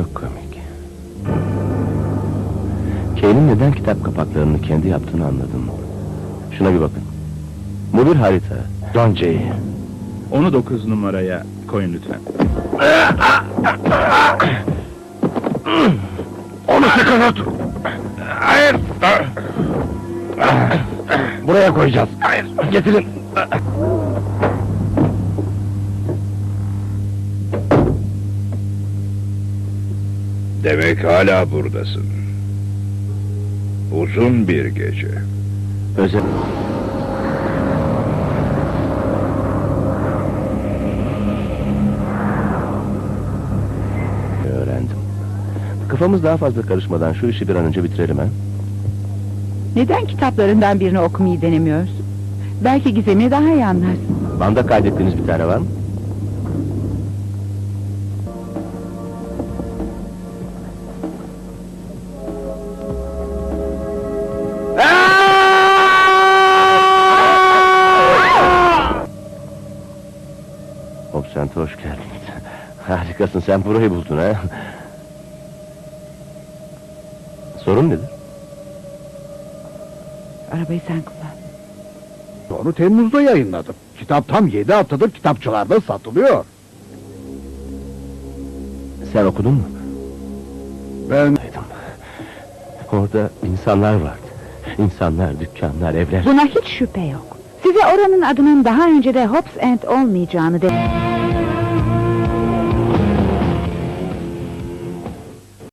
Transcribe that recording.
Çok komik. Kane'in neden kitap kapaklarını kendi yaptığını anladım. Şuna bir bakın. Bu bir harita. John Jay. Onu dokuz numaraya koyun lütfen. Onu sıkı tut. Hayır. Buraya koyacağız. Hayır. Getirin. Demek hala buradasın. Uzun bir gece. Özel. Öğrendim. Kafamız daha fazla karışmadan şu işi bir an önce bitirelim ha. Neden kitaplarından birini okumayı denemiyorsun? Belki gizemi daha iyi anlarsın. Banda kaydettiğiniz bir tane var mı? Hop sen de hoş geldin. Harikasın sen burayı buldun ha. Sorun nedir? Arabayı sen kullan. Onu Temmuz'da yayınladım. Kitap tam yedi haftadır kitapçılarda satılıyor. Sen okudun mu? Ben. Orada insanlar vardı. İnsanlar, dükkanlar, evler. Buna hiç şüphe yok. Size oranın adının daha önce de Hobbs and olmayacağını de...